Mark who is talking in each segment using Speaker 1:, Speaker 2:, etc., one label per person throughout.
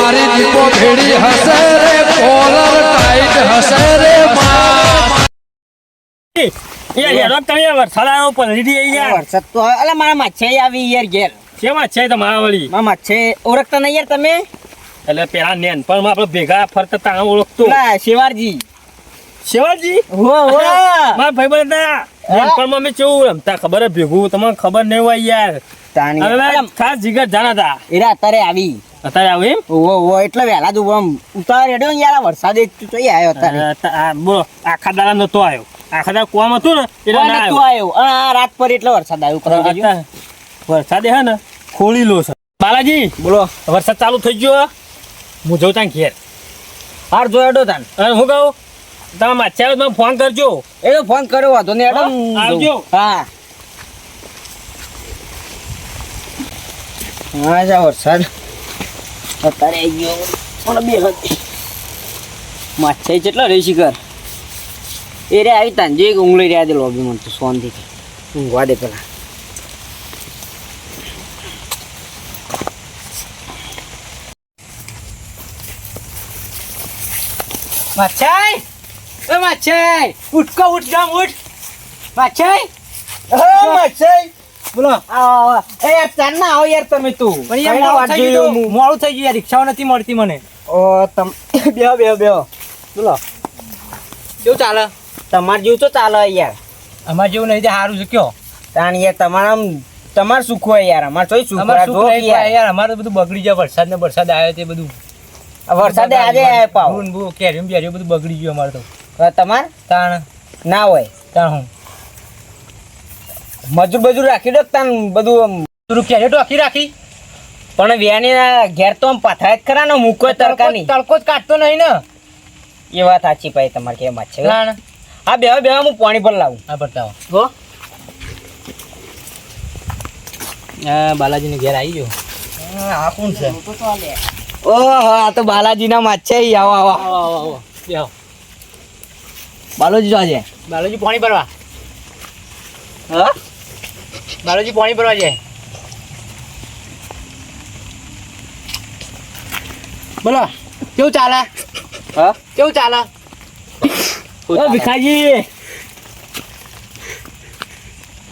Speaker 1: મારી દીપો ભેડી હશે રે કોલર ટાઈટ હશે રે
Speaker 2: ભેગા ફરતા તાણ ઓળખતો. શિવાજી
Speaker 3: હો હો.
Speaker 2: મારા ભાઈ બધા નેનપણમાં અમે કેવું રમતા ખબર હે? ભેગું તમને ખબર નહીં હોય યાર.
Speaker 3: તાણી.
Speaker 2: હવે
Speaker 3: અલા,
Speaker 2: ખાસ જીગર જાણા હતા
Speaker 3: એરા અત્યારે આવી.
Speaker 2: અત્યારે આવું એમ?
Speaker 3: ઓહો ઓહો એટલે વહેલા જ આમ. ઉતાર રેડ્યો યાર આ વરસાદ એ તો ચોઈ આવ્યો અત્યારે.
Speaker 2: આ બોલો આખા દાડા નતો આવ્યો. આખા દાડા કોમ હતું ને એટલે ના આવ્યો.
Speaker 3: અને આ રાત પર એટલે વરસાદ આવ્યો
Speaker 2: વરસાદ હે ને ખોળી લો છે. બાલાજી
Speaker 3: બોલો.
Speaker 2: વરસાદ ચાલુ થઈ ગયો હું? જઉં ત્યાં ઘેર.
Speaker 3: હાર જોયો તાન.
Speaker 2: અને હું કહું તમે માછારો તમે ફોન કરજો.
Speaker 3: એ તો ફોન કર્યો વાંધો હેડો
Speaker 2: હા, આવજો.
Speaker 3: હા. હા જા વરસાદ. અત્યારે આવી ગયો પણ બે હતી માછાઈ કેટલા રહી શિખર એ રે આવી તાંજે એક ઊંઘળી રહ્યા દે લોબી મને તો શાંતિથી ઊંઘવા દે પેલા માછાઈ એ માછાઈ ઉઠકો ઉઠ જામ ઉઠ માછાઈ ઓ માછાઈ બોલો. આ એ યાર ના આવો યાર તમે તું.
Speaker 4: પણ યાર
Speaker 3: કઈનો
Speaker 4: મોડું થઈ ગયું
Speaker 3: હું?
Speaker 4: મોડું થઈ ગયું યાર રિક્ષાઓ નથી મળતી મને.
Speaker 3: ઓ તમ બેહો બેહો બેહો. બોલો.
Speaker 4: કેવું ચાલે?
Speaker 3: તમાર જેવું તો ચાલે યાર.
Speaker 4: અમાર જેવું નહીં તે સારું છે કયો.
Speaker 3: કારણ યાર તમારા તમાર સુખ હોય યાર અમાર તોય સુખ યાર.
Speaker 4: યાર અમારે તો બધું બગડી જાય વરસાદ ને વરસાદ આવ્યો તે બધું.
Speaker 3: વરસાદ વરસાદે આજે આયો પાવ.
Speaker 4: કેરીમ બેરીઓ બધું બગડી ગયું અમારે તો.
Speaker 3: તમાર?
Speaker 4: તાણ.
Speaker 3: ના હોય.
Speaker 4: તાણ હું.
Speaker 3: મજૂર બજૂર રાખી દો તાન બધું.
Speaker 4: તું કેરીઓ ટોકી રાખી.
Speaker 3: પણ વ્યાની ઘેર તો આમ પથરાય જ ખરા ને મૂકો તડકાની.
Speaker 4: તડકો જ કાઢતો નહીં ને.
Speaker 3: એ વાત સાચી પાઈ તમારે કેમ વાત છે? હા બે બે હું પાણી પર લાવું.
Speaker 4: હા બતાવો
Speaker 3: હો.
Speaker 4: બાલાજીને ઘેર આવી ગયો.
Speaker 3: આ કોણ છે? ઓહો આ તો બાલાજીના માછ છે આવો આવો.
Speaker 4: આવો આવો આવો.
Speaker 3: બાલાજી જો આજે.
Speaker 4: બાલાજી પાણી ભરવા.
Speaker 3: હા?
Speaker 4: બાલાજી પાણી ભરવા જાય બોલો કેવું ચાલે?
Speaker 3: હા?
Speaker 4: કેવું ચાલે?
Speaker 3: ઓ ભીખાજી.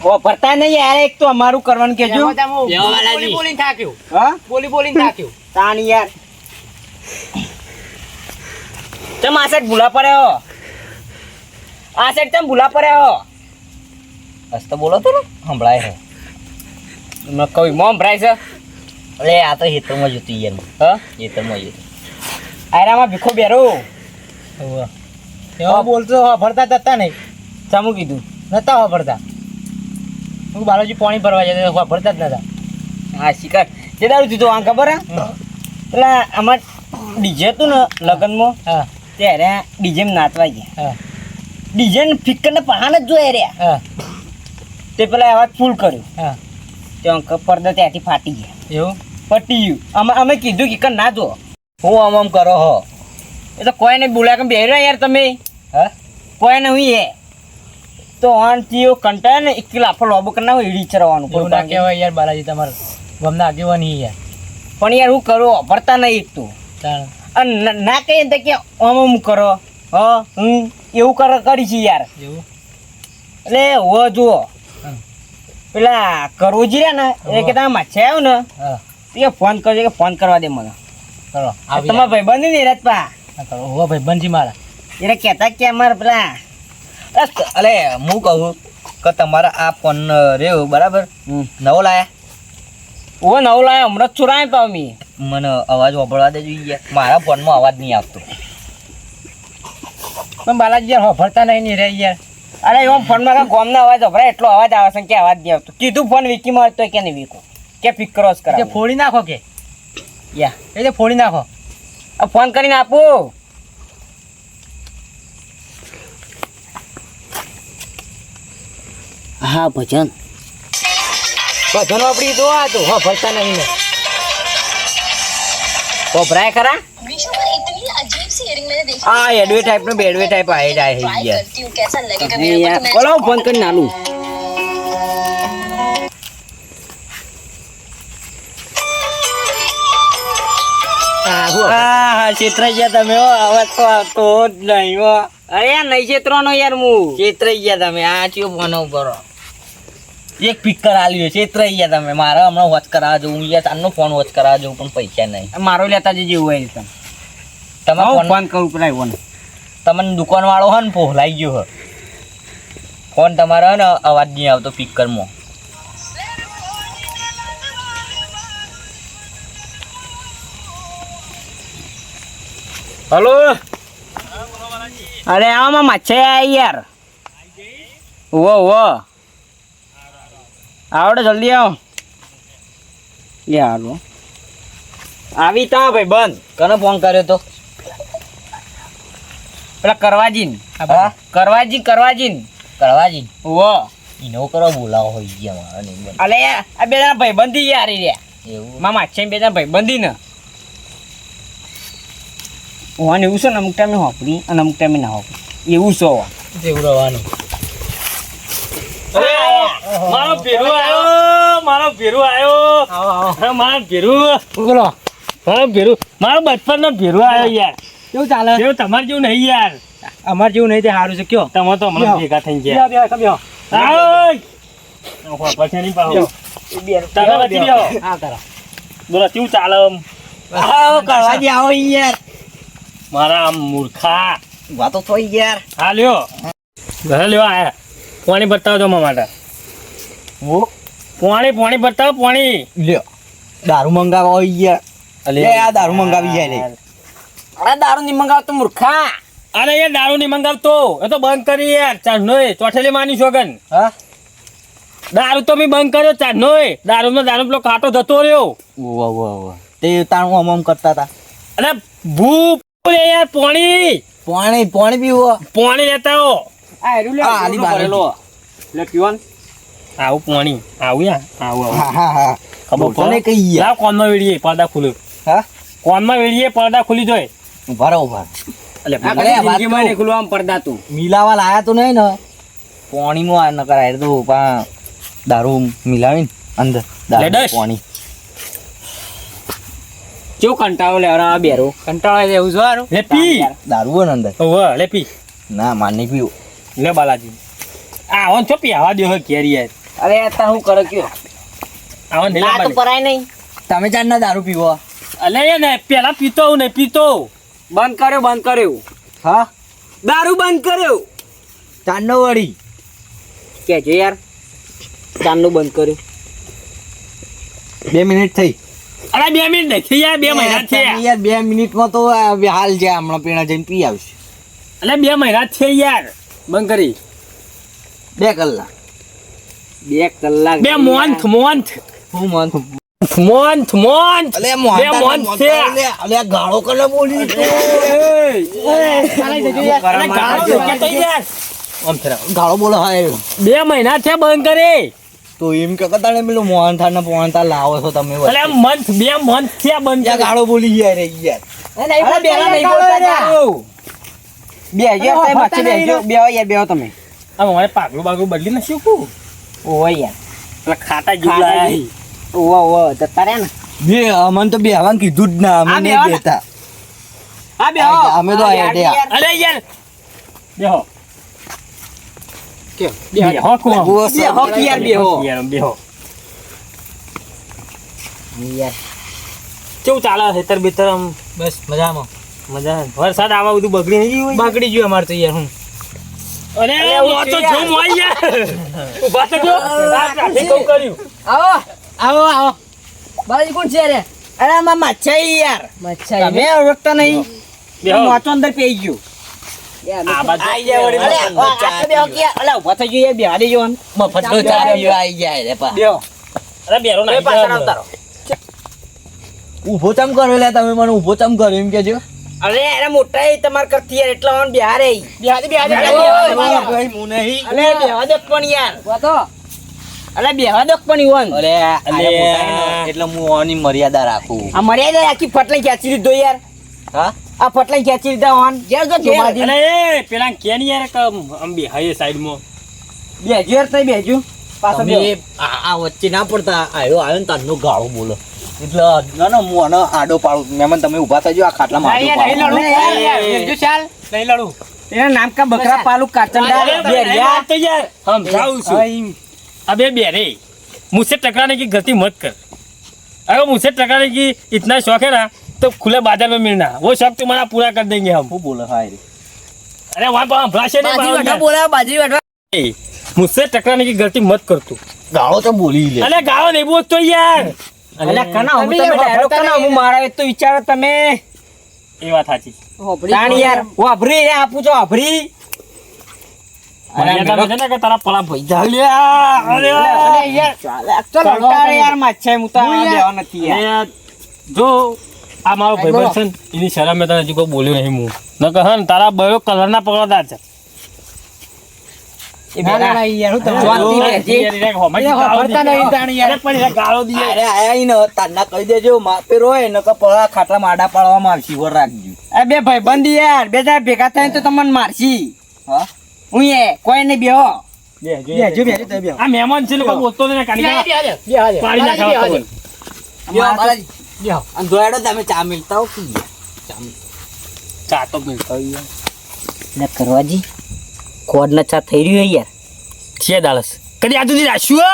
Speaker 3: ઓ ભરતા નહીં યાર એક તો અમારું કરવાનું કેજો
Speaker 4: તમે
Speaker 2: બાલાજી.
Speaker 4: બોલી થાક્યું.
Speaker 3: હા?
Speaker 4: બોલી બોલીને થાક્યું.
Speaker 3: તાણ યાર. ચમ આ સાઈડ ભૂલા પડ્યો આ સાઈડ તમે ભૂલા પડ્યો બસ બોલો તો ને સંભળાય હે મેં કહ્યું મોં ભરાય છે? અરે આ તો હેતરમાં જતું યાર હા? હેતરમાં જતું. આયરામાં ભીખો બેરો.
Speaker 4: એવા બોલતો ભરતા જતા નહીં.
Speaker 3: ચામું કીધું.
Speaker 4: નતા વાપરતા હું બાલાજી પાણી ભરવા જતા વાપરતા જ નતા.
Speaker 3: હા શિકાર. જે દારૂ દીધો આ ખબર હે? એટલે અમાર ડીજે હતું ને લગ્નમાં
Speaker 4: હા.
Speaker 3: ત્યારે ડીજે નાચવા ગયા.
Speaker 4: હા.
Speaker 3: ડીજે ને ફિક્કર ને પહાણ જ જોયા રહ્યા.
Speaker 4: હા.
Speaker 3: તે પેલા અવાજ ફૂલ કર્યો.
Speaker 4: હા.
Speaker 3: તે અંક ત્યાંથી ફાટી ગયા.
Speaker 4: એવું?
Speaker 3: પટી ગયું. અમે અમે કીધું કે કર ના જો હું આમ આમ કરો હો. એ તો કોઈને બોલાય કે બેહી રહ્યા યાર તમે.
Speaker 4: હા?
Speaker 3: કોઈને હું એ. તો આન થયો કંટાળે ને એક લાફો લોબો કરી નાખો ઈડી ચરવાનું
Speaker 4: એવું ના કહેવાય યાર બાલાજી તમારે ગમના આગેવાની યાર.
Speaker 3: પણ યાર હું કરું ભરતા નહીં એક તું. અને ના કહીએ ને તો કે આમ આમ કરો. હ હું એવું કર કરી છે યાર.
Speaker 4: એવું?
Speaker 3: એટલે હો જુઓ. પેલા કરોજી રહ્યા ને એ. કે તમે માછે આવ્યો ને? એ ફોન કરજો કે ફોન કરવા દે મને.
Speaker 4: કરો
Speaker 3: તમારા ભાઈ બંધ ને રાજપા
Speaker 4: કરો. હો ભાઈ બનજી મારા.
Speaker 3: એને કહેતા કે અમારે પેલા
Speaker 5: અલે હું કહું કે તમારા આ ફોન રહ્યો બરાબર? નવો લાયા?
Speaker 3: ઓ નવો લાયા હમણાં ચુરાય પાવ મી
Speaker 5: મને અવાજ વાપરવા દે જોઈએ મારા ફોનમાં અવાજ નહીં આવતો.
Speaker 4: પણ બાલાજી યાર ભરતા નહીં રહે યાર.
Speaker 3: અરે એમાં ફોનમાં કાંઈ ગોમનો અવાજ વપરાય એટલો અવાજ આવે છે કે અવાજ નહીં આવતો. કીધું ફોન વીકીમાં તો કે નહીં વીકો કે પિક ક્રોસ કરાવો.
Speaker 4: ફોડી નાખો કે?
Speaker 3: યા.
Speaker 4: એ ફોડી નાખો.
Speaker 3: ફોન કરીને આપું. હા ભજન.
Speaker 4: ભજન વાપરી દો આ તો હા ભજતા નહીં ને
Speaker 3: ભરાય ખરા? આ એડવે ટાઈપ નો બેડવે ટાઈપ આય જાય
Speaker 6: હે
Speaker 3: યાર. બોલો ફોન કરી નાનું
Speaker 5: હા ચિત્રાઈ ગયા તમે અવાજ તો જ નહીં
Speaker 3: અરે નહીં ચિત્રો નો યાર હું.
Speaker 5: ચિત્રાઈ ગયા તમે આ ચિયો ફોન કરો એક પિક કરાવ્યો છે ત્રઈ ગયા તમે. મારા હમણાં વોચ કરાવવા જવું યાર તારનો ફોન વોચ કરાવવા જવું પણ પૈસા નહીં.
Speaker 3: મારો લેતા જેવું હોય
Speaker 5: તમે
Speaker 3: તમે
Speaker 5: ફોન
Speaker 3: કરું પેલા ફોન.
Speaker 5: તમને દુકાન વાળો હે ને પોહલાઈ ગયો હે. ફોન તમારો હે ને અવાજ નહીં આવતો સ્પીકરમાં
Speaker 2: હલો?
Speaker 3: અરે આમાં મચ્છે આવી યાર. ઓ ઓ આવડે જલ્દી આવો. યાર આવી તા ભાઈ બંધ.
Speaker 5: કને ફોન કર્યો તો?
Speaker 3: પેલા કરવાજીન. કરવાજી કરવાજીન
Speaker 5: કરવાજી
Speaker 3: ઓ
Speaker 5: ઈનો કરો બોલાવો હોય ગયા મારા નહીં
Speaker 3: અલે આ બે જણા ભાઈ બંધી યાર રહ્યા.
Speaker 5: એવું?
Speaker 3: મામા છે બે જણા ભાઈ બંધી ને ઓન એવું છે ને અમુક ટાઈમે હોપડી અને અમુક ટાઈમે ના હોપડી. એવું છે.
Speaker 5: એવું રહેવાનું.
Speaker 2: મારો ભેરુ આવ્યો મારો ભેરુ આવ્યો. અરે મારો ભેરુ.
Speaker 4: બોલો.
Speaker 2: મારો ભેરુ મારો બચપન નો ભેરુ આવ્યો યાર.
Speaker 4: કેવું ચાલે?
Speaker 2: કેવું તમારે જેવું નહીં યાર.
Speaker 4: અમારે જેવું નહીં તે સારું છે. કયો?
Speaker 2: તમે તો હમણાં ભેગા થઈ ગયા. આય! પછી નહીં પાહો.
Speaker 4: હા, તારા.
Speaker 2: બોલો કેવું ચાલે આમ?
Speaker 5: આવો યાર.
Speaker 2: મારા આમ મૂર્ખા.
Speaker 5: વાતો થઈ યાર.
Speaker 2: હા લ્યો. ઘરે લ્યો આયા પાણી બતાવજો તો માટે.
Speaker 5: વો
Speaker 2: પાણી પાણી બતાવો પાણી.
Speaker 5: લ્યો. દારૂ મંગાવો યાર. લે આ દારૂ મંગાવી જાય
Speaker 3: અરે દારૂ નહીં મંગાવતો મૂર્ખા.
Speaker 2: અરે યાર દારૂ નહીં મંગાવતો. એ તો બંધ કરી યાર ચાંદનો ચોઠેલી માની છોગન
Speaker 5: હા?
Speaker 2: દારૂ તો મેં બંધ કર્યો ચાંદનો દારૂ નો દારૂ પેલો કાંટો જતો રહ્યો.
Speaker 5: વાહ વાહ વાહ તે તાણું આમ આમ કરતા હતા.
Speaker 2: અરે ભૂ લે યાર પાણી.
Speaker 5: પાણી પાણી પીવો.
Speaker 2: પાણી લેતા હો.
Speaker 3: આ હેરું લે
Speaker 5: આ આલી બારે
Speaker 3: લો લે પીવાન.
Speaker 2: આવું પાણી. આવું યાર આવું આવું.
Speaker 5: હા હા હા.
Speaker 2: ખબર પડે?
Speaker 5: કઈ યાર.
Speaker 2: કોનમાં વેડીએ પડદા ખુલ્યો.
Speaker 5: હા?
Speaker 2: કોનમાં વેડીએ પડદા ખુલી જાય.
Speaker 5: ઊભા રહો ઊભા
Speaker 2: એટલે
Speaker 3: આ આમ પડદા તું.
Speaker 5: મિલાવા લાયા તો નહીં ને. પાણીમાં આ ન કરાય તો પા દારૂ મિલાવીને અંદર દારૂ પાણી.
Speaker 3: કેવું કંટાળો લે આ બેરો. કંટાળો આવે એવું છે હારું?
Speaker 2: લે પી.
Speaker 5: દારૂ હોય ને અંદર.
Speaker 2: ઓવે લે પી.
Speaker 5: ના માની પીઓ પીવું.
Speaker 2: લે બાલાજી. આવન છો પી આવા દે હે ઘેરી યાર.
Speaker 3: અરે તાર હું કરે કયો?
Speaker 2: આવન ને
Speaker 3: તો પરાય નહીં.
Speaker 5: તમે જાણ ના દારૂ પીવો?
Speaker 2: અલે એ ને પેલા પીતો હું ને પીતો.
Speaker 3: બંધ કર્યો બંધ કર્યો.
Speaker 5: હા?
Speaker 3: દારૂ બંધ કર્યો.
Speaker 5: ચાંદનો વળી.
Speaker 3: કેજો યાર ચાંદો બંધ કર્યું.
Speaker 5: બે મિનિટ થઈ.
Speaker 2: અરે બે મિનિટ નથી યાર બે મહિના
Speaker 5: છે
Speaker 2: થયા
Speaker 5: યાર બે મિનિટમાં તો હાલ છે હમણાં પીણા જઈને પી આવશે.
Speaker 2: અલે બે મહિના છે યાર બંધ કરી.
Speaker 5: બે કલાક.
Speaker 3: બે કલાક
Speaker 2: બે મોન્થ મોન્થ
Speaker 5: હું મન
Speaker 2: મોન્થ મોન્થ
Speaker 5: અલે
Speaker 2: બે મોન્થ છે.
Speaker 5: અલે આ ગાળો કને બોલી
Speaker 2: ગાળો
Speaker 5: બોલો હા
Speaker 2: બે મહિના છે બંધ કરી.
Speaker 5: તો એમ કે કતાણે પેલું મોહન થાળ ને પોહન થાળ લાવો છો તમે
Speaker 2: અલે મંથ બે મંથ છે બંધ
Speaker 5: ગાળો બોલી ગયા રે યાર
Speaker 3: બે યાર તમે બે યાર બે તમે.
Speaker 2: મારે પાગલું બાગલું બદલી ને શીખું
Speaker 3: ઓય યાર.
Speaker 2: ખાતા જીવ.
Speaker 3: ઓવા ઓવા જતા રહ્યા ને
Speaker 5: બે અમને તો બે હવાન કીધું જ ના અમે નહીં બેતા
Speaker 3: હા બે
Speaker 5: અમે તો આયા.
Speaker 2: અલે યાર બેહો
Speaker 3: કેમ?
Speaker 2: બેહો કોણ?
Speaker 3: બેહો યાર બેહો.
Speaker 2: યાર બેહો
Speaker 3: યાર
Speaker 2: કેવું ચાલે બેતર આમ
Speaker 4: બસ મજામાં
Speaker 2: મજા વરસાદ આવા બધું બગડી નહીં ગયું
Speaker 4: બગડી ગયું અમારે તો યાર હું
Speaker 2: અરે મોં તો જો મોં યાર ઊભા તો જો આ traffic કર્યું
Speaker 3: આવો
Speaker 4: આવો આવો.
Speaker 3: બાલાજી કોણ છે રે? અરે આમાં મચ્છાઈ યાર. મચ્છાઈ તમે ઓળખતા નહીં.
Speaker 2: બેહો.
Speaker 3: મોચો અંદર પેઈ ગયું. અરે
Speaker 2: અરે.
Speaker 5: ઊભો ચમ કર્યો લે તમે મને ઊભો ચમ કર્યો એમ કેજો
Speaker 3: અરે અરે મોટા એ તમાર કરતી યાર એટલા બિહાર બિહાર બિહાર
Speaker 5: હું નહીં
Speaker 3: બેહવા દે પણ યાર. અરે બેહવા દો પણ ઈવન.
Speaker 5: અરે એટલે હું ઓની મર્યાદા રાખું.
Speaker 3: આ મર્યાદા રાખી ફટલાઈ ખેંચી લીધો યાર.
Speaker 5: હા?
Speaker 3: આ ફટલાઈ ખેંચી લીધા ઓન ઘેર જો ધોમાજી
Speaker 2: અરે પેલા કેન યાર આમ બેહાય સાઈડમાં.
Speaker 3: બેજો યાર તઈ બેજો પાછો બે
Speaker 5: આ વચ્ચે ના પડતા આયો આયો ને તારનો ગાળો બોલો. એટલે ના ના હું આનો આડો પાડું. મેમન તમે ઊભા થજો આ ખાટલામાં આડો પાડું.
Speaker 4: જો ચાલ. નહીં લડું.
Speaker 3: એના નામ કા બકરા પાલુ કાચંડા બેરિયા
Speaker 2: સમજાવું છું. अबे बेरे मुझसे टकराने की गलती मत कर अगर मुझसे टकराने की इतना शौक है ना तो खुले बाजार में मिलना वो शौक तुम्हारा पूरा कर देंगे हम
Speaker 5: શું बोले હા રે
Speaker 2: अरे वहाँ पर हम भाषण नहीं
Speaker 3: બાજી વઢા
Speaker 2: मारोगे।
Speaker 3: બોલા બાજી વઢા
Speaker 2: ए, मुझसे टकराने की गलती मत कर तू
Speaker 5: ગાળો તો બોલી લે
Speaker 2: अरे गाँव नहीं बोल तो यार
Speaker 3: અલ્યા કના હું
Speaker 4: તમે
Speaker 3: તમે
Speaker 4: યાર
Speaker 3: ડાયલોગ
Speaker 4: વાપરતા
Speaker 3: કના હું
Speaker 4: નહીં.
Speaker 3: મારા એ તો વિચારો તમે
Speaker 2: ये बात साची
Speaker 3: તાણ યાર વાભરી રે આપું છો વાભરી
Speaker 2: જો. આ મારો ભાઈબંધ છે એની શરમ તને હજી કોઈ બોલ્યું નહીં હું ન કહે ને તારા બયો કલરના પકડતા છે.
Speaker 5: ખાટલામાં આડા પાડવામાં આવશે રાખજો.
Speaker 3: બે ભાઈબંધ યાર બે ભેગા થાય તો તમને મારશી.
Speaker 5: હા?
Speaker 3: હું એ કોઈ ને બેહો.
Speaker 2: બેહજો,
Speaker 3: બેહજો તમે બેહો.
Speaker 2: આ મહેમાન છે લોકો બોલતો નહીં કાઢી
Speaker 4: બે,
Speaker 2: નાખ.
Speaker 4: બે, બે, બે, બે.
Speaker 2: પાડી નાખ
Speaker 4: બે,
Speaker 2: આવો
Speaker 4: બે,
Speaker 2: તો.
Speaker 5: બ્યો, અને તમે ચા મિલતા હો કે
Speaker 2: ચા તો મિલતા હોય.
Speaker 3: ને કરવાજી ખોડ ના ચા થઈ રહ્યું યાર.
Speaker 2: છે દાળસ. કદી આ સુધી રાખ્યું હે?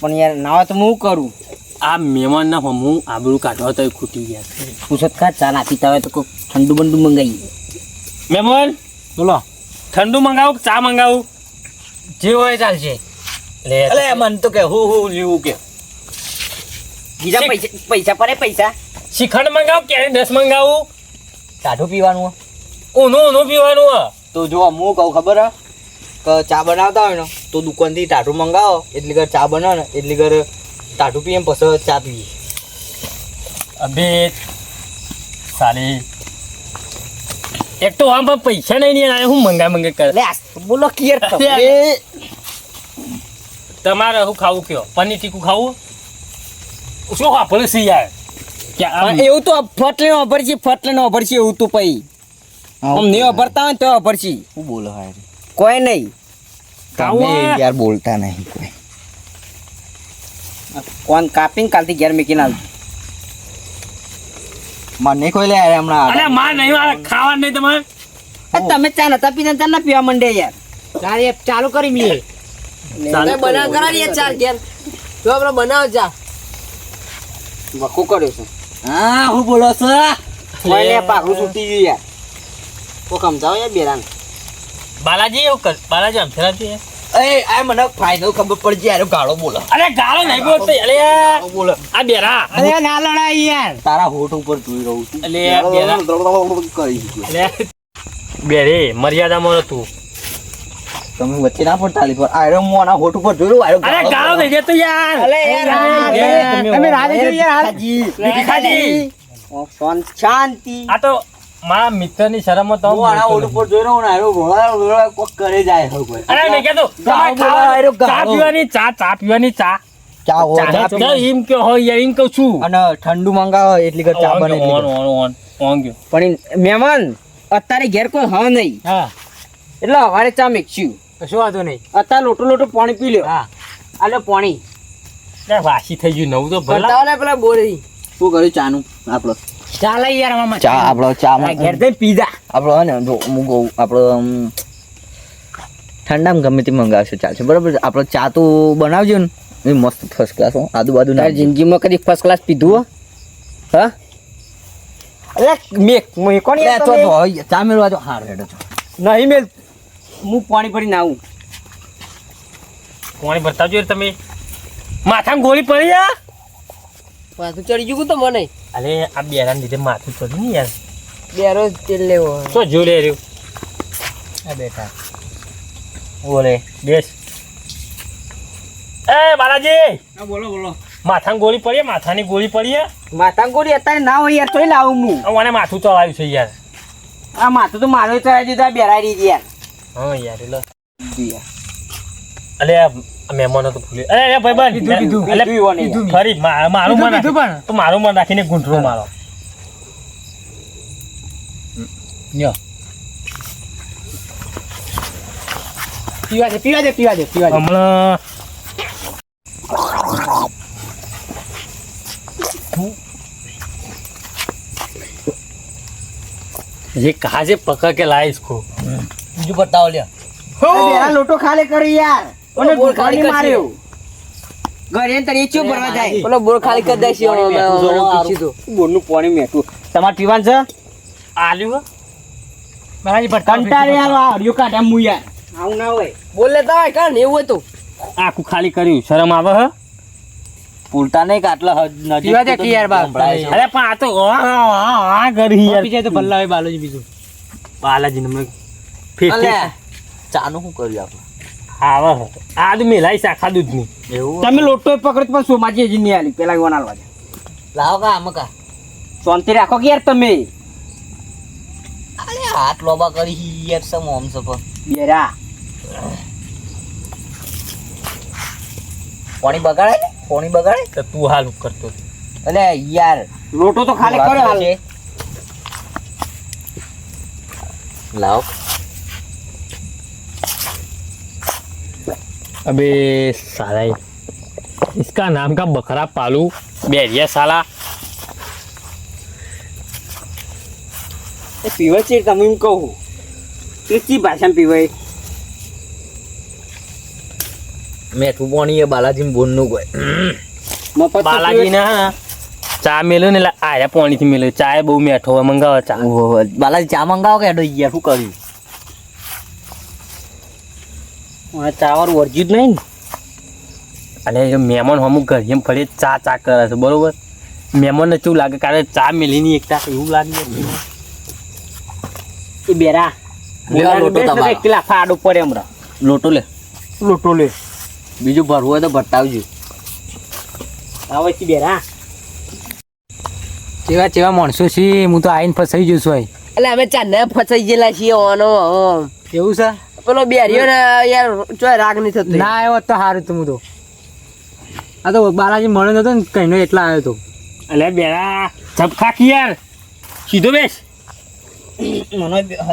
Speaker 3: પણ યાર નાવા તો હું કરું?
Speaker 2: આ મહેમાન ના હું આબરૂ કાઢવા તો ખૂટી ગયા.
Speaker 3: પૂછત કા ચા ના પીતા હોય તો કોઈ ઠંડુ બંડુ મંગાવી
Speaker 2: મહેમાન બોલો. ઠંડુ મંગાવું કે ચા મંગાવું?
Speaker 4: જે હોય ચાલશે.
Speaker 2: એટલે
Speaker 5: અલે મન તો કે હું હું લીવું કે.
Speaker 3: બીજા પૈસા પૈસા પડે પૈસા?
Speaker 2: શ્રીખંડ મંગાવું કે દસ મંગાવું?
Speaker 5: ટાઢું પીવાનું હો.
Speaker 2: ઊનું ઊનું પીવાનું હે.
Speaker 5: તો જો હું કહું ખબર હા કે ચા બનાવતા હોય ને તો દુકાનથી ટાઢું મંગાવો એટલી ઘર ચા બનાવો ને એટલી ઘર ટાઢું પીએ પછી ચા પીએ.
Speaker 2: અભિત સાલી. એક તો આમ પણ પૈસા નહીં ને હું મંગા મંગા કરે.
Speaker 3: બોલો
Speaker 2: કિયર તમારે શું ખાવું કયો? પનીર ટીકું ખાવું? શું આપણે છે યાર?
Speaker 3: એવું તો ફટલે નો અભરશી ફટલે નો અભરશી એવું તો પઈ આમ નહીં અભરતા હોય તો અભરશી.
Speaker 5: શું બોલો હા
Speaker 3: કોઈ નહીં.
Speaker 5: યાર બોલતા નહીં કોઈ.
Speaker 3: કોણ કાપીને કાલથી ઘેર મેકીને આવજો.
Speaker 5: મને કોઈ લે યાર હમણાં.
Speaker 2: અરે માં નહીં મારે ખાવા નહીં તમારે.
Speaker 3: તમે ચા નતા પીને ચા ના પીવા માંડે યાર.
Speaker 4: ચાલ એ ચાલુ કરી મીએ.
Speaker 3: બનાવ કરાવીએ ચાર ઘેર. તો આપણે બનાવ ચા વખો કર્યો છે?
Speaker 5: હા હું બોલો છો?
Speaker 3: કોઈને પાકું છૂટી ગયું યાર. કોક સમજાવો યાર બેરાને.
Speaker 2: બાલાજી એવું કર બાલાજી આમ ફેરાતી
Speaker 5: એ આ મને ફાઇનલ ખબર પડી જાય ગાળો બોલો.
Speaker 2: અરે ગાળો નહીં બોલતો અરે
Speaker 5: બોલો.
Speaker 2: આ બેરા.
Speaker 4: અરે ના લડાઈ યાર.
Speaker 5: તારા હોઠ ઉપર જોઈ રહું છું.
Speaker 2: અલે બેરા.
Speaker 5: કરી
Speaker 2: બેરે મર્યાદામાં તું.
Speaker 5: તમે વચ્ચે ના પડતા લીધો આયરો હું હોઠ ઉપર જોયું રહ્યું
Speaker 2: અરે ગાળો નહીં દેતો યાર.
Speaker 3: અલે યાર
Speaker 2: તમે-
Speaker 4: તમે રાધે જો
Speaker 2: ભીખાજી.
Speaker 3: શાંતિ.
Speaker 2: આ તો મારા મિત્રની શરમમાં તો
Speaker 5: હું આના હોઠ ઉપર જોઈ રહ્યો ને આયરો ભોળા ભોળા કોક કરે જાય હવે કોઈ.
Speaker 2: અરે મેં કીધું તમારે
Speaker 5: ગાળો બોલાય,
Speaker 2: ખાવાનું,
Speaker 5: ગાળો.
Speaker 2: ચા પીવાની ચા ચા પીવાની ચા.
Speaker 5: ચા હો, ચા
Speaker 2: ચા એમ કે હોય યાર એમ કહું છું.
Speaker 5: અને ઠંડુ મંગાવો એટલી કર ચા બને
Speaker 2: ઓન ઓન ઓન ઓન
Speaker 3: પણ મહેમાન અત્યારે ઘેર કોઈ હા નહીં.
Speaker 4: હા.
Speaker 3: એટલે અમારે ચા મેકશું.
Speaker 4: કશું વાંધો નહીં.
Speaker 3: અત્યારે લોટો લોટો પાણી પી લ્યો.
Speaker 4: હા.
Speaker 3: આલે પાણી.
Speaker 2: વાસી થઈ ગયું નવું તો ભલા.
Speaker 3: પેલા બોરી.
Speaker 5: શું કર્યું ચાનું? આપણો
Speaker 4: ચાલે યાર મામા.
Speaker 5: ચા આપણો ચા
Speaker 3: આ ઘેર જઈને પીધા.
Speaker 5: આપણો હે ને જો હું આપણો ઠંડામાં ગમે તે મંગાવશો ચાલશે બરાબર આપણો ચા તો બનાવજો ને. એ મસ્ત ફર્સ્ટ ક્લાસ હો આજુ
Speaker 3: ના જિંદગીમાં કદી ફર્સ્ટ ક્લાસ પીધું હો? હા? અરે મેક મેં કોણ યાર તો
Speaker 5: ચા મેળવા જો. હાર હેડો છો
Speaker 3: નહીં મેલ. હું પાણી ભરીને આવું.
Speaker 2: પાણી ભરતા યાર તમે. માથામાં ગોળી પડી યા
Speaker 3: માથું ચડી ગયું તો મને.
Speaker 2: અરે આ બેરાને લીધે માથું ચડ્યું ને યાર.
Speaker 3: બે રોજ તેલ લેવો.
Speaker 2: શું જો લે રહ્યું?
Speaker 4: આ બેટા
Speaker 2: બોલે બેસ. એ બાલાજી!
Speaker 3: બોલો બોલો.
Speaker 2: માથા ગોળી પડી માથાની ગોળી પડી હે?
Speaker 3: માથા ગોળી અત્યારે ના હોય યાર તોય લાવું હું.
Speaker 2: મને માથું ચડાવ્યું છે યાર.
Speaker 3: આ માથું તો મારો ચડાવી દીધા બેરાઈ દીધી યાર.
Speaker 2: હા યાર એટલે અલે આ મહેમાનો તો ભૂલી અરે અરે ભાઈ
Speaker 4: કીધું કીધું
Speaker 3: એટલે
Speaker 4: પીવાનું
Speaker 2: ફરી મારું મન
Speaker 4: કીધું
Speaker 2: રાખીને ગુંઠરો મારો. ये कहा से पका के लाए इसको
Speaker 5: बताओ
Speaker 3: लिया लोटो खा ले यार
Speaker 5: ઓલો બોર
Speaker 3: માર્યો ઘરે તરી ચૂપ ભરવા જાય?
Speaker 5: પેલો બોર કરી દેશે
Speaker 3: બોરનું પાણી મેઠું. તમારે પીવાનું છે?
Speaker 2: आलू
Speaker 4: બાલાજી ભટ્ટા
Speaker 3: કંટાળે યાર આ હરિયો કાઢ્યા મુ યાર આવું ના હોય.
Speaker 5: બોલ લેતા હોય કાં એવું હતું
Speaker 2: આખું ખાલી કર્યું. શરમ આવે હ?
Speaker 5: પૂરતા નહીં કે આટલા હદ નજીક
Speaker 4: પીવા દે કે યાર બા.
Speaker 5: સંભળાય
Speaker 2: અરે પણ આ તો આ- આ આ કરી યાર.
Speaker 4: પી તો ભલ્લા હોય બાલાજી બીજું.
Speaker 2: બાલાજી ને ફેસ
Speaker 5: ચાનું શું કર્યું આપણે?
Speaker 2: આવે હ. આ તો શાખા દૂધની.
Speaker 5: એવું
Speaker 3: તમે લોટો પકડ પણ સોમાજી હજી નહીં આલી પેલા ગોનાલ વાગે
Speaker 5: લાવો કા આમ કા?
Speaker 3: શાંતિ રાખો કે યાર તમે?
Speaker 5: અરે હાથ લોબા કરી હી યાર સમ ઓમ સપ
Speaker 3: બેરા.
Speaker 5: પાણી બગાડે ને પાણી બગાડે?
Speaker 2: તો તું હાલ કરતો.
Speaker 3: અલે યાર. લોટો તો ખાલી કર્યો હાલ.
Speaker 5: લાવો.
Speaker 2: अबे साला ये- इसका नाम का बकरा पालू बैरिया साला
Speaker 3: એ પીવે છે તમે એમ કહું કીચી ભાષામાં પીવાય
Speaker 5: મેઠું પાણી એ બાલાજી બોનનું કોઈ
Speaker 3: મફત તો
Speaker 2: બાલાજી
Speaker 3: પીવે.
Speaker 2: ના ચા મેલ્યો ને એટલે આયા પાણી થી મેલ્યો ચા બહુ મેઠો હોય મંગાવો ચા
Speaker 5: ઓહો, બાલાજી ચા મંગાવો કે એડો યાર શું કર્યું
Speaker 3: ચાવર વર્જ્યું જ નહીં ને.
Speaker 2: અને જો મહેમાન અમુક ઘર એમ ફરી ચા ચા કરે છે બરોબર? મહેમાનને શું લાગે? કારણ ચા મેલી ની એકતા એવું લાગે
Speaker 3: એ બેરા
Speaker 5: લે ફાડ ઉપર એમ
Speaker 3: પેલા ફાડો પડે હમણાં
Speaker 5: લોટો લે.
Speaker 3: લોટો લે.
Speaker 5: બીજું ભરવું હોય તો ભરતાવજો.
Speaker 3: આવે છે બેરા.
Speaker 4: કેવા ચેવા માણસો છે? હું તો આઈને ફસાઈ જઉં છું
Speaker 5: એટલે અમે ચાંદને ફસાઈ ગયેલા છીએ ઓનો
Speaker 4: એવું છે?
Speaker 5: પેલો બેરિયો ને યાર ચો રાગ નહીં થતો
Speaker 4: ના આવ્યો તો સારું તું તો. આ તો બાલાજી મળ્યો નતો ને કઈનો એટલા આવ્યો તો.
Speaker 2: એટલે બેરા ઝપખા કી યાર. સીધો બેસ.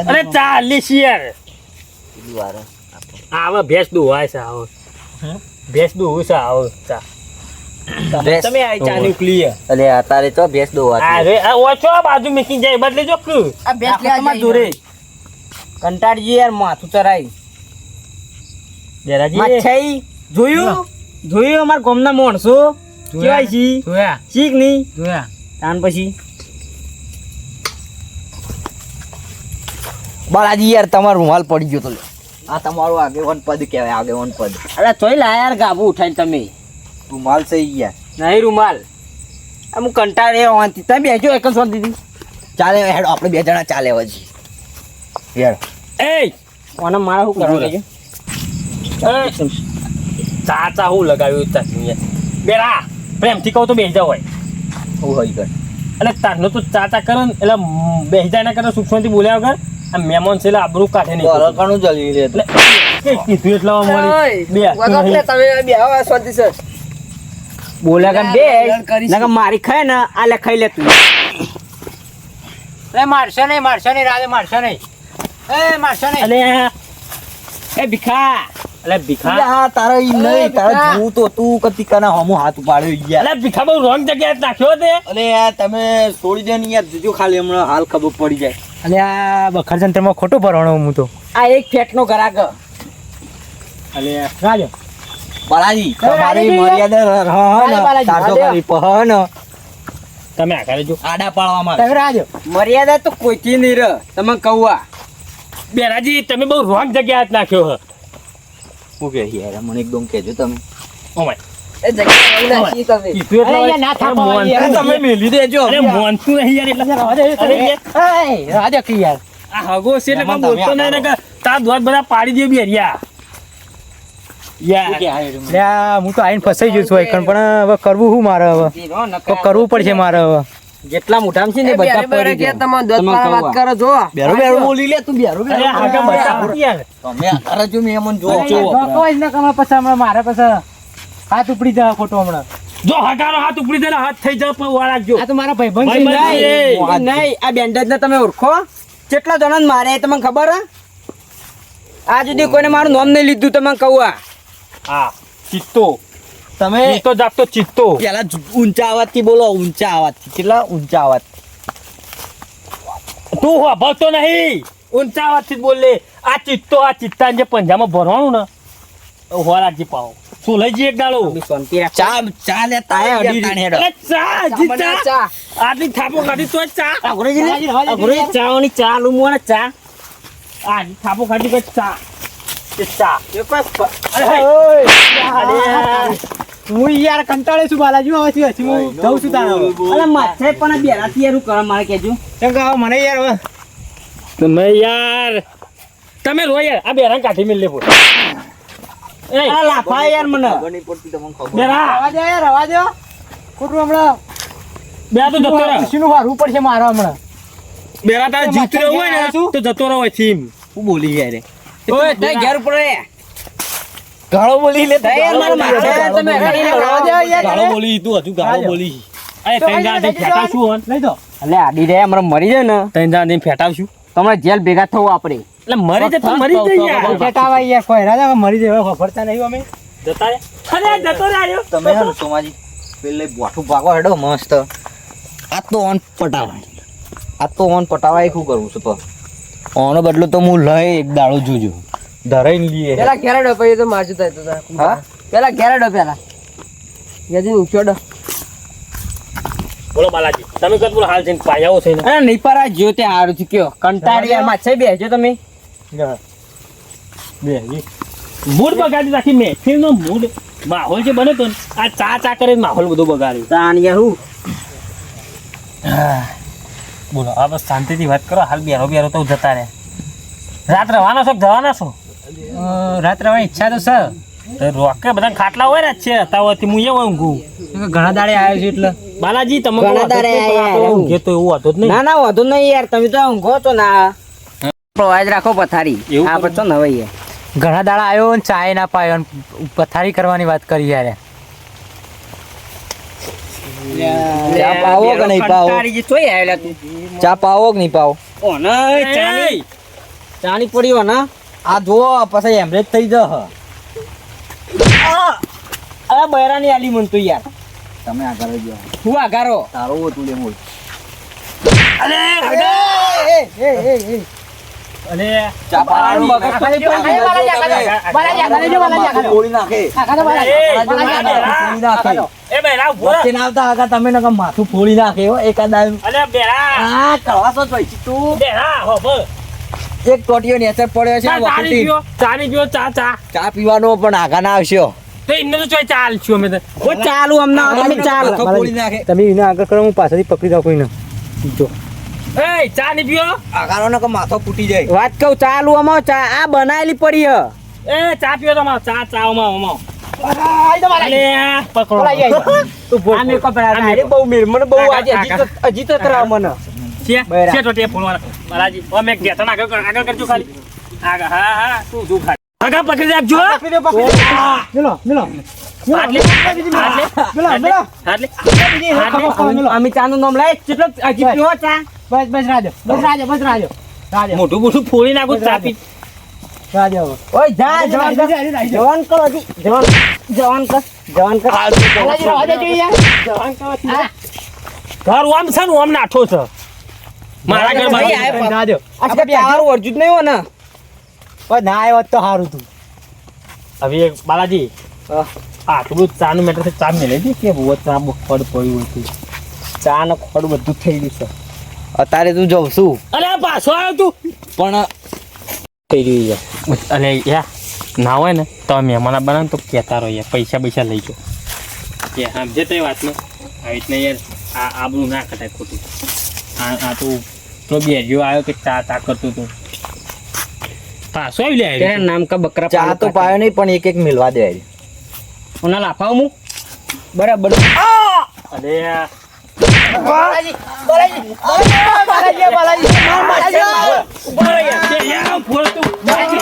Speaker 2: અરે ચાલીસ યાર. આવે ભેંસ દોવાય છે આવો. ભેંસ દોવું છે આવો. ચા
Speaker 3: તમે આ ચાની ઉકલી
Speaker 5: અલે અત્યારે તો ભેંસ દોવા
Speaker 2: અરે રે ઓછો બાજુ મેકી જાય બદલે જો કુ
Speaker 5: આ ભેંસ લે.
Speaker 3: જોડે કંટાળજી યાર માથું ચરાઈ
Speaker 2: બેરાજી
Speaker 3: મચ્છાઈ જોયું? જોયું? અમાર ગોમના માણસો. જોયા. છી?
Speaker 4: જોયા.
Speaker 3: શીખ નહીં
Speaker 4: જોયા.
Speaker 3: તાન પછી.
Speaker 5: બાલાજી યાર તમારો રૂમાલ પડી ગયો તો આ તમારું આગેવાન પદ કહેવાય આગેવાન પદ.
Speaker 3: અરે તોય લા યાર ગાબુ ઉઠાઈને તમે.
Speaker 5: રૂમાલ થઈ ગયા.
Speaker 3: નહીં રૂમાલ. અમુક કંટાળે વાંચી તમે બેજો એક જ શાંતિ દીધી
Speaker 5: ચાલે હેડો આપણે બે જણા ચાલે હજી. હેડ
Speaker 2: એ
Speaker 3: ઓને મારા શું
Speaker 2: રહે.
Speaker 3: છે?
Speaker 2: ચા ચા હું લગાવ્યું તાર બેરા પ્રેમથી કહું તો બેસજા હોય.
Speaker 5: હું હોય કર.
Speaker 2: એટલે તારનો તો ચા ચા કરે ને એટલે બેસી જાય ના કરે સુખ બોલ્યા વગર આ મહેમાન છે એટલે આબરૂ કાઢે નહીં.
Speaker 5: ઘણું જલ્દી લે
Speaker 2: એટલે કીધું એટલે મળી. બે. નહીં.
Speaker 3: બોલ્યા કે બે. મારી ખાય ને આ લે ખાઈ લે તું.
Speaker 4: મારશે નહીં મારશે નહીં રાજે મારશે નહીં. એ મારશો
Speaker 2: અલે
Speaker 3: એ ભીખા.
Speaker 2: અલે ભીખા.
Speaker 5: હા તારા ઈ નહીં તારા જોવું તો તું કતિકાના હમુ હાથ ઉપાડ્યો યાર.
Speaker 2: અલે ભીખા બહુ રોંગ જગ્યાએ નાખ્યો તે.
Speaker 5: અલે યાર તમે છોડી દે ને યાર જોજો ખાલી હમણાં હાલ ખબર પડી જાય.
Speaker 4: અલે આ બખર જંતરમાં ખોટો ભરવાનો હું તો.
Speaker 3: આ એક ફેટનો ગરાક
Speaker 2: અલે
Speaker 4: રાજો.
Speaker 5: બાલાજી તમારી મર્યાદા રહન ને. તો
Speaker 3: રાજી.
Speaker 5: કરી પહન
Speaker 2: તમે આ કરે જો.
Speaker 5: આડા પાડવામાં
Speaker 4: તમે રાજો.
Speaker 3: મર્યાદા તો કોઈથી નહીં રહ તમે કહું આ.
Speaker 2: બેરાજી તમે બહુ રોંગ જગ્યા હાથ નાખ્યો હ.
Speaker 5: હું કે યાર મને એકદમ કહેજો તમે.
Speaker 2: ઓ માય
Speaker 3: એ જગ્યા
Speaker 2: કીધું એટલે
Speaker 4: અરે યાર, ના થાપો
Speaker 2: મોનતું
Speaker 4: યાર,
Speaker 2: નહીં.
Speaker 5: તમે મેલી દેજો.
Speaker 2: અરે મોનતું નહીં યાર. એટલે અરે યાર,
Speaker 4: એ રાજો કે યાર.
Speaker 2: આ હગો છે એટલે
Speaker 5: મહેમાન
Speaker 2: કોઈ બોલતો
Speaker 5: તમે
Speaker 2: નહીં ને કે તાર દ્વાર બધા પાડી દે બેરિયા યાર.
Speaker 4: લે આ હું તો આઈને ફસાઈ ગયો છું પણ હવે કરવું શું મારે હવે? તો કરવું પડશે મારે હવે.
Speaker 3: જેટલા મોટા છે ને બધા પડી ગયા. તમે કહું વાત
Speaker 5: કરો જો બેરો બેરો બોલી લે તું બેરો
Speaker 2: અરે
Speaker 5: બેરો
Speaker 2: આગળ બતાવો યાર
Speaker 5: તમે અરે જો મે મન જો
Speaker 4: જો કોઈ ન કમાય પછી હમણાં મારે પછા હાથ ઉપડી જા ખોટો હમણાં.
Speaker 2: જો હટારો હાથ ઉપડી દે હાથ થઈ જાય પણ વાળા રાખજો
Speaker 4: આ તો મારા ભાઈબંધ છે.
Speaker 3: નહીં નહીં આ બેન્ડેજ ને તમે ઓળખો. કેટલા જણા મારે તમને ખબર હે? આ સુધી કોઈને મારું નામ નહીં લીધું તમને કહું આ.
Speaker 2: હા ચિત્તો
Speaker 5: તમે
Speaker 2: તો જાગતો ચિત્તો.
Speaker 5: પેલા ઊંચા અવાજથી બોલો ઊંચા અવાજથી કેટલા ઊંચા અવાજ
Speaker 2: તું વાપરતો નહીં. ઊંચા અવાજથી બોલ. આ ચિત્તો આ ચિત્તા જે પંજામાં ભરવાનું ને હોરાજી પાવો. શું લઈ જઈએ એક દાડો?
Speaker 5: ચા ચા
Speaker 2: આટલી થાપો કાઢી તો ચા.
Speaker 3: અઘરોજી અઘરોજી ચા લૂમો ને ચા.
Speaker 2: આટલી થાપો કાઢી કે ચા? ચા?
Speaker 3: એ
Speaker 2: અરે હે.
Speaker 4: યાર કંટાળે છું બાલાજી હવે હસી હું જઉં છું તારા
Speaker 3: અરે માથે પણ બેરા તિયારું કરો મારે કેજો
Speaker 4: હવે મને યાર હવે
Speaker 2: તમે યાર તમે રો યાર આ બેરાન કાઢી મેલ લે બોલ એ
Speaker 3: આ લાફા યાર મને.
Speaker 5: ખબર પડતી તમને ખબર.
Speaker 2: બેરા.
Speaker 4: આવા દે યાર આવા દે. ખોટું હમણાં.
Speaker 2: બેરા તો જતો રહે.
Speaker 4: ખુશીનું વારવું પડશે મારા હમણાં.
Speaker 2: બેરા તારે જીત રહ્યો હોય ને તો જતો રહો થીમ
Speaker 5: હું બોલી યાર?
Speaker 3: ઓય તે ઘેર ઉપર રે
Speaker 5: ગાળો બોલી લે
Speaker 3: તમે
Speaker 2: ગાળો બોલી તું હજુ ગાળો બોલી. અરે તૈન જઈને ફેટાવશું હોન
Speaker 4: લઈ દો
Speaker 3: એટલે આડી રે અમારે મરી જાય ને.
Speaker 2: તૈન જઈને ફેટાવશું.
Speaker 3: તમારે જેલ ભેગા થવું આપણે
Speaker 2: એટલે મરી જાય તો મરી જાય
Speaker 4: ફેટાવા યાર કોઈ રાજા મરી જાય હવે ફરતા નહીં અમે.
Speaker 2: જતા અરે જતો રહ્યો
Speaker 5: તમે હે સોમાજી. પેલે બોઠું ભાગો હેડો મસ્ત. આ તો ઓન પટાવાય. આ તો ઓન પટાવાય શું કરવું છે તો? ઓનો બદલો તો હું લઈ એક દાડો જોજો. ધરાઈને લઈએ
Speaker 3: પેલા ઘેરાડો પછી તો મારજો થાય તો
Speaker 5: હા?
Speaker 3: પેલા ઘેરાડો પેલા. યદી ઉછોડો
Speaker 2: બોલો બાલાજી તમે કદ બોલો હાલ જઈને પાયાઓ છે ને
Speaker 3: અરે નહીં પરા જ્યો તે હારું છે કયો? કંટાળી માં છે બેસજો તમે?
Speaker 2: બે મૂડ બગાડી રાખી મહેફિલ નો મૂડ માહોલ જે બને તો આ ચા ચા કરે માહોલ બધો બગાડ્યો.
Speaker 3: તાણ યાર હું.
Speaker 2: બોલો આ બસ શાંતિથી વાત કરો. હાલ બેરો બેરો તો જતા રહે. રાત રવાના છો જવાના છો?
Speaker 4: રાત રહેવાની ઈચ્છા તો
Speaker 2: સર રોકે બધા ખાટલા હોય ને છે તાવથી હું એવું ઊંઘું.
Speaker 4: ઘણા દાડે આવ્યો છું એટલે.
Speaker 2: બાલાજી તમે
Speaker 3: ઘણા દાડે
Speaker 2: હતો ઊંઘે તો એવું હતું જ નહીં.
Speaker 3: ના ના વધુ નહીં યાર તમે તો ઊંઘો તો ના. પ્રવાજ રાખો પથારી.
Speaker 2: એવું
Speaker 3: આ પછી નવાઈ યાર
Speaker 4: ઘણા દાડા આવ્યો ને ચાય ના પાયો પથારી કરવાની વાત કરી યાર.
Speaker 5: ચા પાવો કે નહીં પાવો? ચા પાવો કે નહીં પાવો?
Speaker 3: ઓને ચાની ચાની પડી હો ને
Speaker 5: આ જો પછી એમરેજ થઈ જશે.
Speaker 3: અરે બૈરાની આલી મન તો યાર.
Speaker 5: તમે આગળ જ જાઓ.
Speaker 3: હું આગારો
Speaker 5: તારો હતું લે મોલ
Speaker 2: અને
Speaker 5: ચા પાવાનો મગજ ખાલી ગોળી નાખે.
Speaker 2: એ,
Speaker 5: નાખે.
Speaker 2: એ બેરા
Speaker 5: ના આગળ તમે માથું ફોડી નાખે હો એકાદ હા
Speaker 2: અલે બેરા.
Speaker 5: આ કળવાસો જ તું.
Speaker 2: બેરા હો.
Speaker 5: એક ટોટીઓ નેચર પડ્યો છે
Speaker 2: ચા ચાની
Speaker 5: વખોટી.
Speaker 2: પીઓ ચા ચા.
Speaker 5: ચા પીવાનો પણ આગા ના આવશે.
Speaker 2: તો એમને તો ચોય ચાલ છું અમે તો.
Speaker 3: ઓ ચાલુ અમને તમે ચાલ.
Speaker 4: તમે એને આગળ કરો હું પાછળથી પકડી દઉં કોઈને જો.
Speaker 2: એ પીઓ.
Speaker 5: માથો ફૂટી જાય.
Speaker 3: વાત કહું ચાલુ અમાર ચા આ બનાયેલી પડી હ.
Speaker 2: એ ચા પીઓ તમારો ચા ચા પકડો.
Speaker 3: બહુ મેર મને બહુ
Speaker 2: કાકા,
Speaker 3: આજે હજી તો હજી મને.
Speaker 2: છે? છે તો તે આગળ આગળ કરજો ખાલી. આગળ હા હા તું તું ખાલી. પકડી રાખજો મોટું મોટું ફોડી નાખું ચા પી
Speaker 4: રાજો.
Speaker 3: ઓય જવાન કર. જવાન કરો હજી. જવાન જવાન કર. જવાન કર.
Speaker 2: ઘર ઓમ છે ને ઓમ નાઠો છે. મારા ઘર
Speaker 3: ભાઈ,
Speaker 2: આયો
Speaker 3: આ-
Speaker 4: રાજો
Speaker 3: આ તારું અર્જુન નહીં હો ને.
Speaker 4: બસ ના આવ્યો તો સારું તું.
Speaker 2: હવે એક બાલાજી. આટલું ચાનું મેટર છે ચા મેલે છે કે બહુ ચા બહુ ફળ પડ્યું હતું
Speaker 3: ચા ને ખડ બધું થઈ ગયું છે.
Speaker 5: અત્યારે તું જઉં છું.
Speaker 2: અરે આ પાછો આવ્યો તું.
Speaker 5: પણ
Speaker 2: થઈ ગયું છે. અલે યા ના હોય ને તો મહેમાન બનાવે તો કહેતા રહો યાર પૈસા પૈસા લઈ જાઓ. કે સમજે તો એ વાતનો. આવી રીતના યાર આ આબરું ના કટાય ખોટું. આ આ તું તો બેજો આવ્યો કે ચા તા કરતું તું. પાછો આવી લે.
Speaker 3: તેના નામ કા બકરા
Speaker 5: ચા તો પાયો નહીં પણ એક એક મિલવા દે
Speaker 3: ઓના લાફાવ હું બરાબર.
Speaker 2: અરે
Speaker 3: માર માર